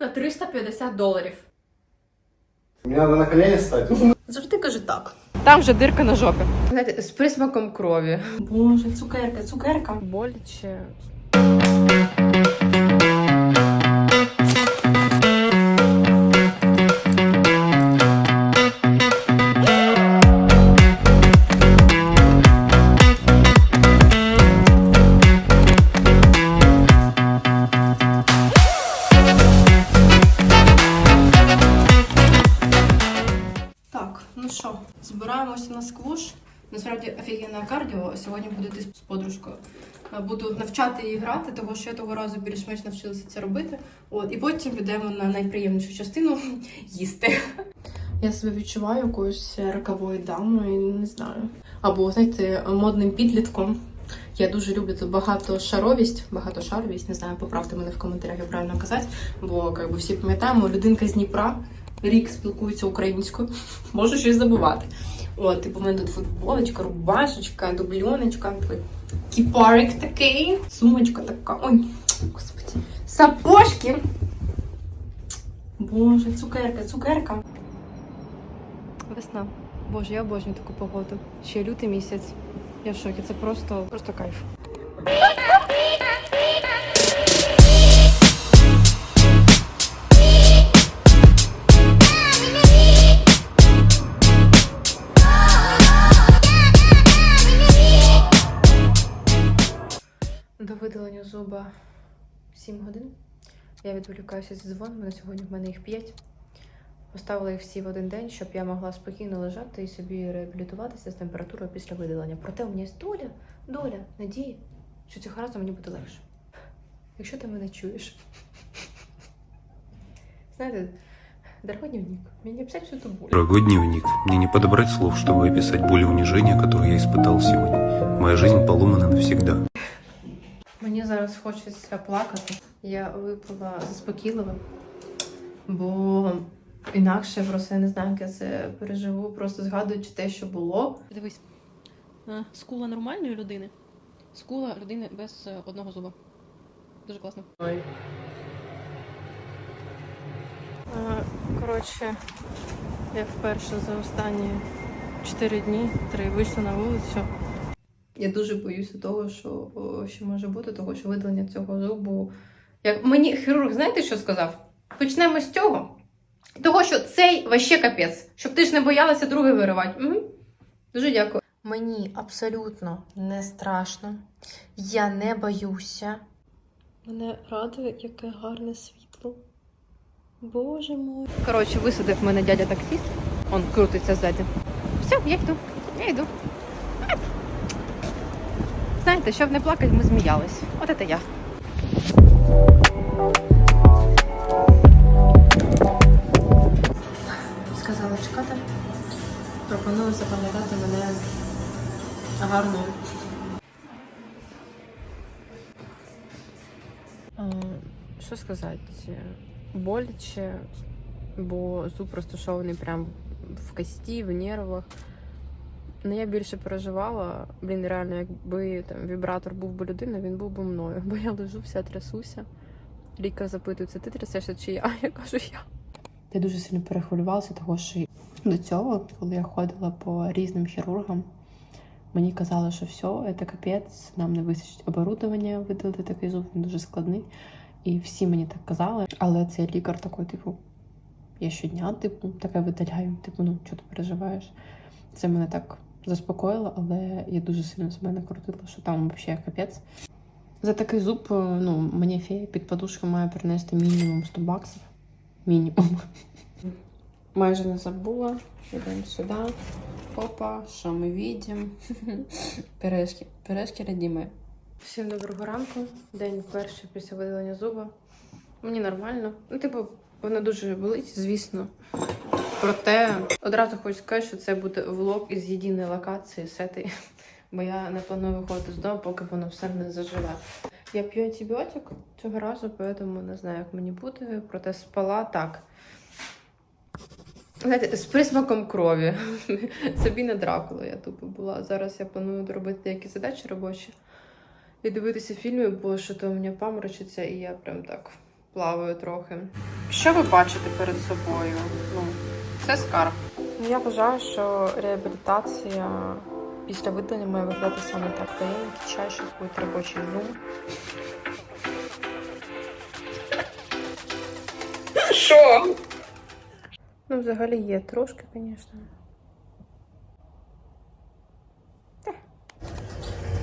на 350 доларів. Мені надо на колени стати. Завжди кажу так. Там же дирка на жопі. Знаєте, з присмаком крові. Боже, цукерка, цукерка. Боляче. Ну що, збираємося на сквуш. Насправді офігенне кардіо. Сьогодні буду йти з подружкою. Е, Буду навчати її грати, тому що я того разу більш-менш навчилася це робити. От, і потім підемо на найприємнішу частину їсти. Я себе відчуваю якоюсь роковою дамою, не знаю. Або, знаєте, модним підлітком. Я дуже люблю багатошаровість, багатошаровість, не знаю, поправте мене в коментарях, як правильно казати, бо як би всі пам'ятаємо, людинка з Дніпра рік спілкується українською, можу щось забувати. От, типу, в мене тут футболочка, рубашечка, дубльоночка, кіпарик такий, сумочка така. Ой, господи. Сапожки. Боже, цукерка, цукерка. Весна. Боже, я обожнюю таку погоду. Ще лютий місяць. Я в шокі. Це просто, просто кайф. До видалення зуба 7 годин. Я відволікаюся зі дзвонами. На сьогодні в мене їх 5. Поставила їх всі в один день, щоб я могла спокійно лежати і собі реабілітуватися з температурою після видалення. Проте у мене є доля, доля, надії, що цього разу мені буде легше. Якщо ти мене чуєш. Знаєте, дорогой дневник, мені написать всю ту боль. Дорогой дневник, мне не подобрать слов, чтобы описать боль и унижение, я испытал сегодня. Моя жизнь поломана навсегда. Мені зараз хочеться плакати. Я випила заспокійливо, бо інакше просто я не знаю, як я це переживу, просто згадуючи те, що було. Дивись, е, скула нормальної людини, скула людини без е, одного зуба. Дуже класно. Е, Коротше, я вперше за останні 4 дні, 3 вийшла на вулицю. Я дуже боюся того, що, що може бути, того, що видалення цього зубу. Як мені хірург, знаєте, що сказав? Почнемо з цього. Того, що цей ваще капець, щоб ти ж не боялася другий виривати. Угу. Дуже дякую. Мені абсолютно не страшно. Я не боюся. Мене радує, яке гарне світло. Боже мой. Коротше, висадив мене дядя таксіст. Он крутиться ззаді. Все, я йду. Я йду. Знаєте, щоб не плакати, ми зміялись. От це я. Сказала чекати. Пропоную запам'ятати мене гарною. Що сказати? Боляче, бо зуб розташований прямо в кості, в нервах. Ну, я більше переживала. Блін, реально, якби там вібратор був би людина, він був би мною. Бо я лежу, вся трясуся. Лікар запитується, ти трясешся чи я? Я кажу, я. Я дуже сильно перехвилювалася, тому що до цього, коли я ходила по різним хірургам, мені казали, що все, це капець, нам не вистачить оборудовання видалити такий зуб, він дуже складний. І всі мені так казали. Але цей лікар такий, типу, я щодня, типу, таке видаляю. Типу, ну чого ти переживаєш? Це мене так заспокоїло, але я дуже сильно з мене крутила, що там взагалі капець. За такий зуб, е, ну, мені фея під подушку має принести мінімум 100 баксів. Мінімум. Майже не забула. Йдемо сюди. Опа, що ми бачимо? Пирежки. Пирежки радіми. Всім доброго ранку. День перший після видалення зуба. Мені нормально. Ну, типу, воно дуже болить, звісно. Проте одразу хочу сказати, що це буде влог із єдиної локації сети. Бо я не планую виходити з дому, поки воно все не заживе. Я п'ю антибіотик цього разу, тому не знаю, як мені буде. Проте спала так. Знаєте, з присмаком крові. Собі не Дракула я тупо була. Зараз я планую доробити деякі задачі робочі і дивитися фільми, бо що то у мене паморочиться, і я прям так плаваю трохи. Що ви бачите перед собою? Ну, це скарб. Ну, Я вважаю, що реабілітація після видалення має виглядати саме так. Чай, що буде робочий зум. Що? Ну, взагалі є трошки, звісно.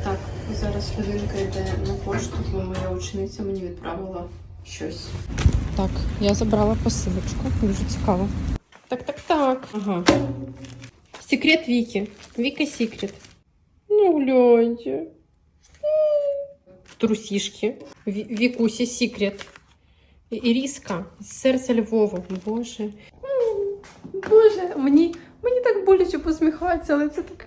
Так, зараз людинка йде на пошту, бо моя учениця мені відправила щось. Так, я забрала посилочку. Дуже цікаво. Так. Ага. Секрет Вики. Вика секрет. Ну, гляньте. Трусишки. Викуся секрет. Іріска. Серце Львова. Боже. Боже, мені, мені так боляче посміхається, але це так.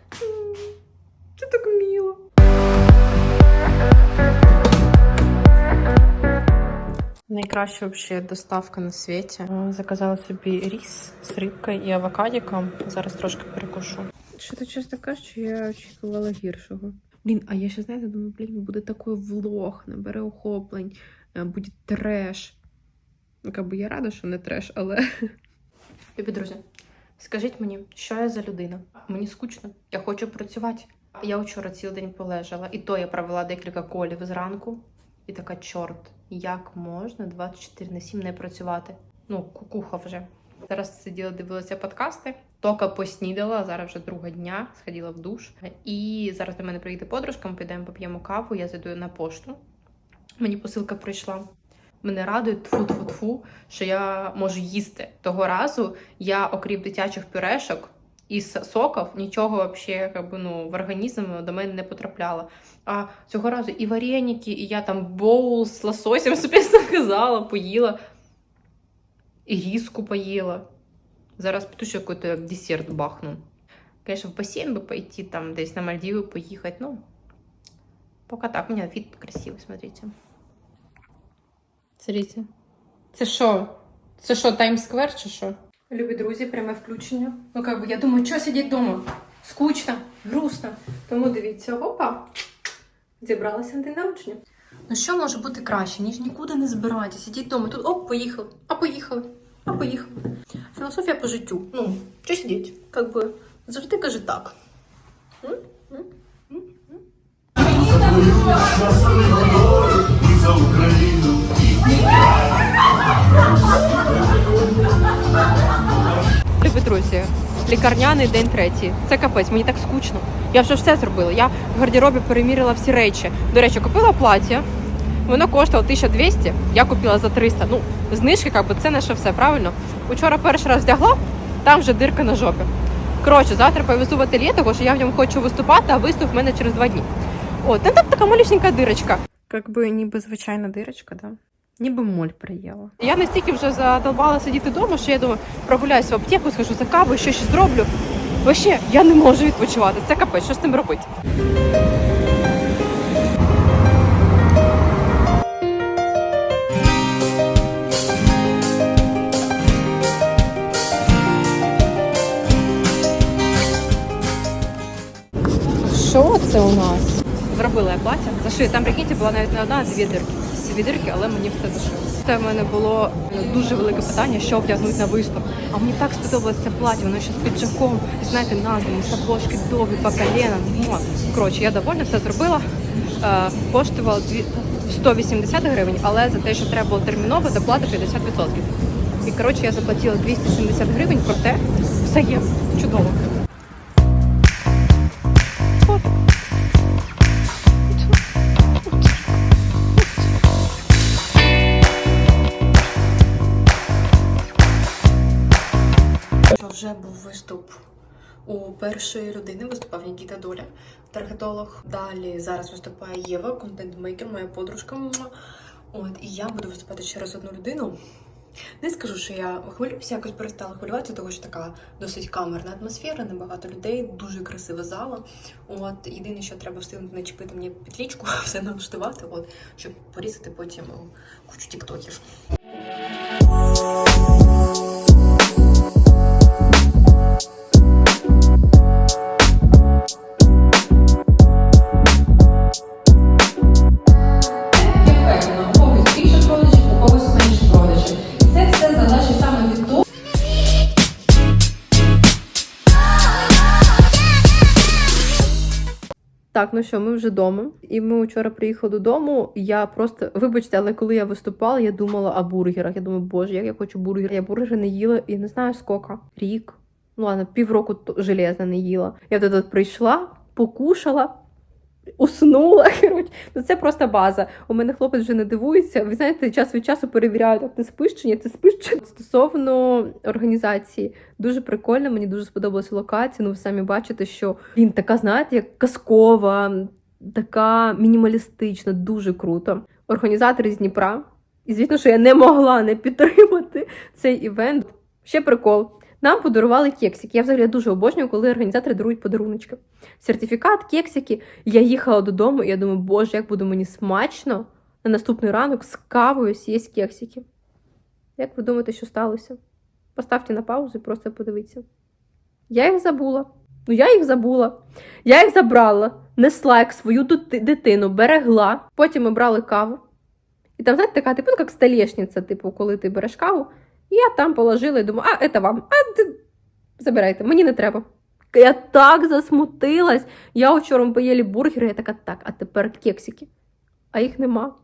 Найкраща взагалі доставка на світі. Е, Заказала собі ріс з рибкою і авокадіком. Зараз трошки перекушу. Що то чесно кажучи, я очікувала гіршого. Блін, а я ще знаєте, думаю, блін, буде такий влог, набере охоплень, е, буде треш. Ну, как би я рада, що не треш, але. Любі друзі, скажіть мені, що я за людина? Мені скучно, я хочу працювати. Я вчора цілий день полежала, і то я провела декілька колів зранку, і така чорт, як можна 24 на 7 не працювати? Ну, кукуха вже. Зараз сиділа, дивилася подкасти, тока поснідала, зараз вже друга дня, сходила в душ. І зараз до мене приїде подружка, ми підемо поп'ємо каву, я зайду на пошту. Мені посилка прийшла. Мене радує тфу-тфу-тфу, що я можу їсти. Того разу я, окрім дитячих пюрешок і с- соків, нічого вообще, как би, ну, в організм до мене не потрапляло. А цього разу і вареники, і я там боул з лососем собі заказала, поїла. І різку поїла. Зараз ще якийсь десерт бахну. Конечно, в бассейн би пойти, там десь на Мальдиви поїхати. Ну, пока так. У меня вид красивый, смотрите. Смотрите. Це що? Це що, Таймсквер чи що? Любі друзі, пряме включення. Ну, как би, я думаю, що сидіти вдома? Скучно, грустно. Тому дивіться, опа, зібралася на день народження. Ну що може бути краще, ніж нікуди не збиратися, сидіти вдома. Тут оп, поїхали, а поїхали, а поїхали. Філософія по життю. Ну, що сидіть? Как би, завжди каже так. М? М? М? М? Друзі, лікарняний день третій. Це капець, мені так скучно. Я вже все зробила. Я в гардеробі переміряла всі речі. До речі, купила плаття. Воно коштувало 1200, я купила за 300. Ну, знижки, як би, це що все, правильно? Учора перший раз вдягла, там вже дирка на жопі. Коротше, завтра повезу в ательє, тому що я в ньому хочу виступати, а виступ в мене через два дні. От, ну там така малюсенька дирочка. Як би ніби звичайна дирочка, да? Ніби моль приїла. Я настільки вже задолбала сидіти вдома, що я думаю, прогуляюсь в аптеку, схожу за кавою, що щось зроблю. Вообще, я не можу відпочивати. Це капець, що з цим робити? Що це у нас? Зробила я плаття. Зашию. Там, прикиньте, була навіть не одна, а дві дирки. Дві дирки, але мені все зашили. Це в мене було дуже велике питання, що вдягнути на виступ. А мені так сподобалося це плаття, воно ще з піджаком, знаєте, назвами, сапожки довгі по коліна. Муа. Коротше, я довольна, все зробила. Е, коштувало дві- 180 гривень, але за те, що треба було терміново, доплата 50%. І коротше, я заплатила 270 гривень, проте все є чудово. Вже був виступ у першої людини, виступав Нікіта Доля, таргетолог. Далі зараз виступає Єва, контент-мейкер, моя подружка. От, і я буду виступати через одну людину. Не скажу, що я хвилююся, якось перестала хвилюватися, тому що така досить камерна атмосфера, небагато людей, дуже красива зала. От єдине, що треба встигнути начепити мені петлічку, все налаштувати, от, щоб порізати потім кучу тіктоків. Так, ну що, ми вже вдома. І ми вчора приїхали додому. Я просто, вибачте, але коли я виступала, я думала о бургерах. Я думаю, боже, як я хочу бургер. Я бургери не їла, і не знаю скільки. Рік. Ну ладно, півроку железно не їла. Я тут прийшла, покушала. Уснула, коротше. Ну це просто база. У мене хлопець вже не дивується. Ви знаєте, час від часу перевіряють, як ти спиш чи ні, ти спиш чи стосовно організації. Дуже прикольно, мені дуже сподобалася локація. Ну, ви самі бачите, що він така, знаєте, як казкова, така мінімалістична, дуже круто. Організатори з Дніпра. І звісно, що я не могла не підтримати цей івент. Ще прикол. Нам подарували кексики. Я взагалі дуже обожнюю, коли організатори дарують подаруночки. Сертифікат, кексики. Я їхала додому, і я думаю, боже, як буде мені смачно на наступний ранок з кавою з'їсть кексики. Як ви думаєте, що сталося? Поставте на паузу і просто подивіться. Я їх забула. Ну, я їх забула. Я їх забрала, несла як свою дитину, берегла. Потім ми брали каву. І там, знаєте, така, типу, ну, як столешниця, типу, коли ти береш каву, я там положила і думаю, а, це вам, а ти забирайте, мені не треба. Я так засмутилась. Я вчора поїли бургери, я така, так, а тепер кексики. А їх нема.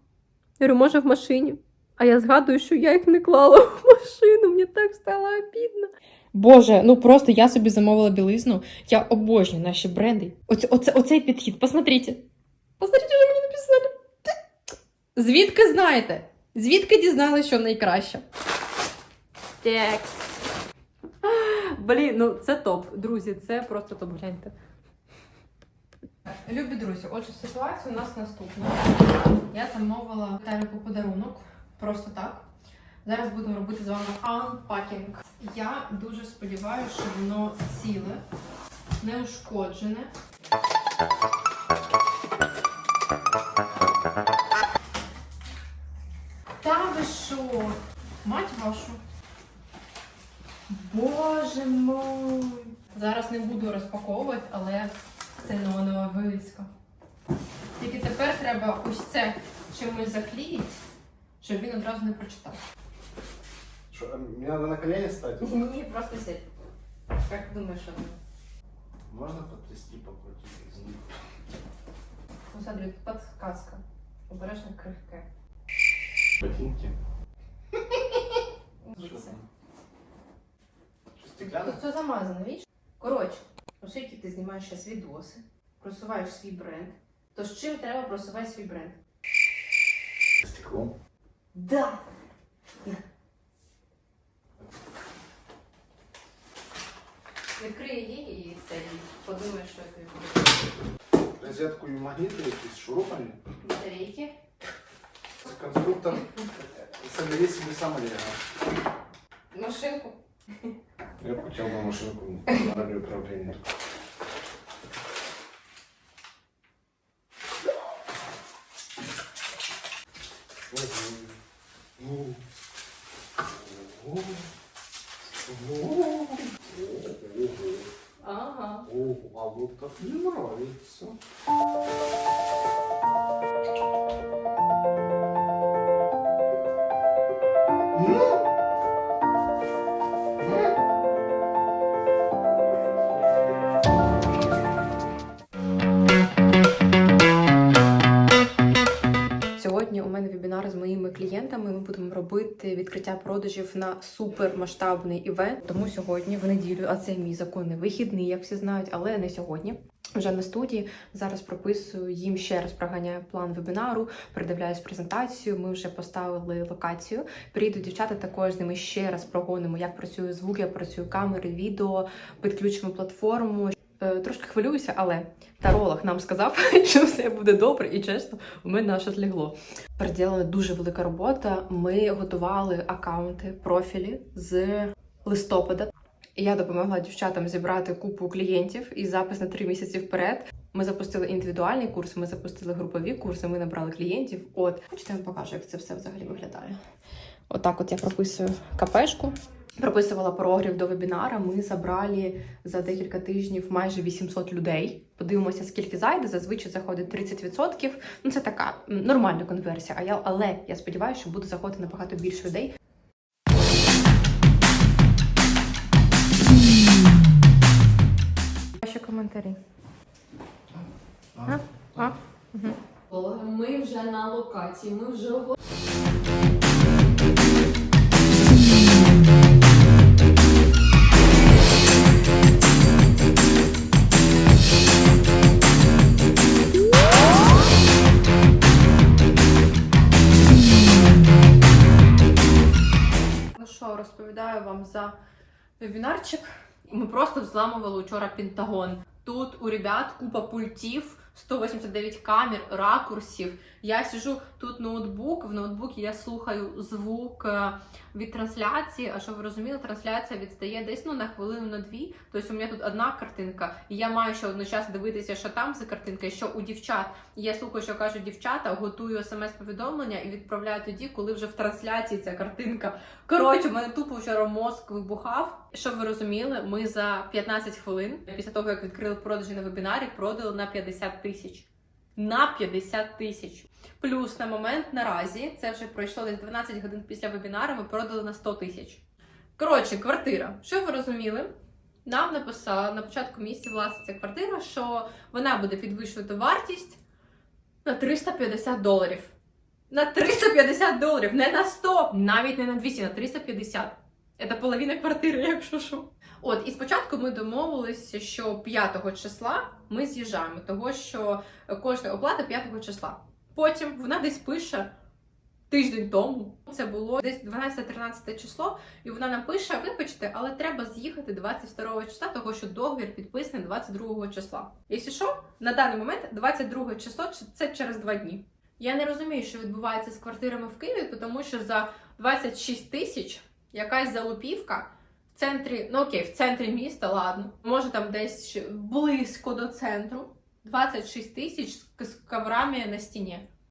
Я говорю, може, в машині. А я згадую, що я їх не клала в машину, мені так стало обідно. Боже, ну просто я собі замовила білизну. Я обожнюю наші бренди. Оце, оце, оцей підхід. Посмотрите. Посмотрите, що мені написали. Звідки знаєте? Звідки дізналися, що найкраще? Текст. Блін, ну це топ. Друзі, це просто топ. Гляньте. Любі друзі, отже, ситуація у нас наступна. Я замовила Віталіку подарунок. Просто так. Зараз будемо робити з вами unpacking. Я дуже сподіваюся, що воно ціле, неушкоджене. Та ви що? Мать вашу. Боже мой. Зараз не буду розпаковувати, але це нова вивіска. Тільки тепер треба ось це чимось заклеїти, щоб він одразу не прочитав. Что, а мне надо на колени стать? Ні, просто сядь. Як думаєш, що це? Можно потрясти, покрутить? Ну, смотри, тут подсказка. Обережно крихке. Ботинки. Дивіться. Стеклянно? Тут все замазано, видиш? Коротше, оскільки ти знімаєш зараз відоси, просуваєш свій бренд, то з чим треба просувати свій бренд? Стеклом. Да! Відкриє її і це, і подумаєш, що ти буде. Розетку и магниты с шурупами. Батарейки. Конструктор независимый самолет. Машинку. Я бы машинку на радиоуправление. Ага. О, а вот так мне нравится. Вебінар клієнтами. Ми будемо робити відкриття продажів на супермасштабний івент. Тому сьогодні, в неділю, а це мій законний вихідний, як всі знають, але не сьогодні. Вже на студії зараз прописую їм ще раз проганяю план вебінару, передивляюсь презентацію. Ми вже поставили локацію. Прийдуть дівчата також з ними ще раз прогонимо, як працює звук, як працює камери, відео, підключимо платформу. Е, Трошки хвилююся, але таролог нам сказав, що все буде добре, і чесно, у мене аж отлегло. Переділена дуже велика робота. Ми готували акаунти, профілі з листопада. Я допомогла дівчатам зібрати купу клієнтів і запис на три місяці вперед. Ми запустили індивідуальний курс, ми запустили групові курси, ми набрали клієнтів. От, хочете, я вам покажу, як це все взагалі виглядає. Отак, от я прописую капешку. Прописувала прогрів до вебінара. Ми забрали за декілька тижнів майже 800 людей. Подивимося, скільки зайде. Зазвичай заходить 30%. Ну це така нормальна конверсія. А я але я сподіваюся, що буде заходити набагато більше людей. Ваші коментарі. А, на локації. Ми вже вебінарчик. Ми просто взламували вчора Пентагон. Тут у ребят купа пультів, 189 камер, ракурсів. Я сижу тут ноутбук. В ноутбуці я слухаю звук е, від трансляції. А що ви розуміли, трансляція відстає десь ну на хвилину на дві. Тобто у мене тут одна картинка, і я маю ще одночасно дивитися, що там за картинка, що у дівчат. І Я слухаю, що кажуть дівчата, готую смс-повідомлення і відправляю тоді, коли вже в трансляції ця картинка. Коротше, у мене тупо вчора мозк вибухав. Щоб ви розуміли, ми за 15 хвилин після того, як відкрили продажі на вебінарі, продали на 50 тисяч. На 50 тисяч. Плюс на момент наразі, це вже пройшло десь 12 годин після вебінару, ми продали на 100 тисяч. Коротше, квартира. Щоб ви розуміли, нам написала на початку місяця власниця квартира, що вона буде підвищувати вартість на 350 доларів. На 350 доларів, не на 100, навіть не на 200, на 350. Це половина квартири, якщо що. От, і спочатку ми домовилися, що 5 числа ми з'їжджаємо, того що кожна оплата 5 числа. Потім вона десь пише тиждень тому. Це було десь 12-13 число, і вона нам пише: вибачте, але треба з'їхати 22 числа, того що договір підписаний 22 числа. Якщо що, на даний момент 22 число це через два дні. Я не розумію, що відбувається з квартирами в Києві, тому що за 26 тисяч якась залупівка центрі, ну окей, в центрі міста, ладно, може там десь близько до центру. 26 тисяч з коврами на стіні.